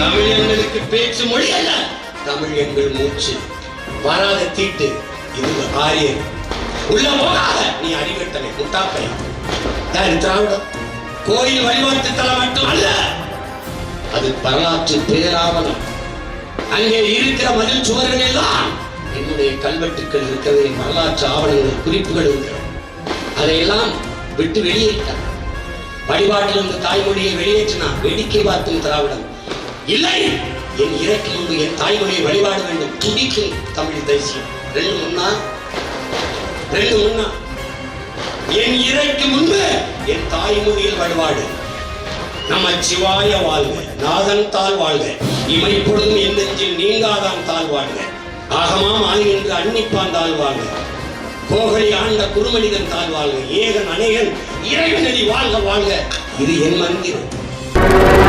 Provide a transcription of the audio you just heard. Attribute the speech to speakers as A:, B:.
A: தமிழ் எங்களுக்கு பேச்சு மொழி அல்ல தமிழ் எங்கள் மூச்சு வராத தீட்டு இது ஆரியன் உள்ள போகாத நீ அறிவட்டனை முட்டாப்பை திராவிடம் கோயில் வழிபாட்டு தலை மட்டும் அல்ல அது வரலாற்று பேராவலம் அங்கே இருக்கிற மதில் சுவர்கள் எல்லாம் என்னுடைய கல்வெட்டுக்கள் இருக்கிறது வரலாற்று ஆவணங்கள் குறிப்புகள் இருக்கிறது அதையெல்லாம் விட்டு வெளியேற்றார் வழிபாட்டில் இருந்த தாய்மொழியை வெளியேற்றினார் வேடிக்கை பார்த்தும் திராவிடம் இல்லை என் இறக்கு முன்பு என் தாய்மொழியை வழிபாட வேண்டும் துடிக்கும் தமிழ் தேசியம் ரெண்டு முன்னா ரெண்டு முன்னா என் இறைக்கு முன்பு என் தாய்மொழியில் வழிபாடு நம்ம சிவாய வாழ்க நாதன் தாழ் வாழ்க இமைப்பொழுதும் என் நெஞ்சில் நீங்காதான் தாழ் வாழ்க ஆகமாம் என்று அன்னிப்பான் தாழ் வாழ்க கோகலி ஆண்ட குருமனிதன் தாழ் வாழ்க ஏகன் அநேகன் இறைவனடி வாழ்க வாழ்க இது என் மந்திரம்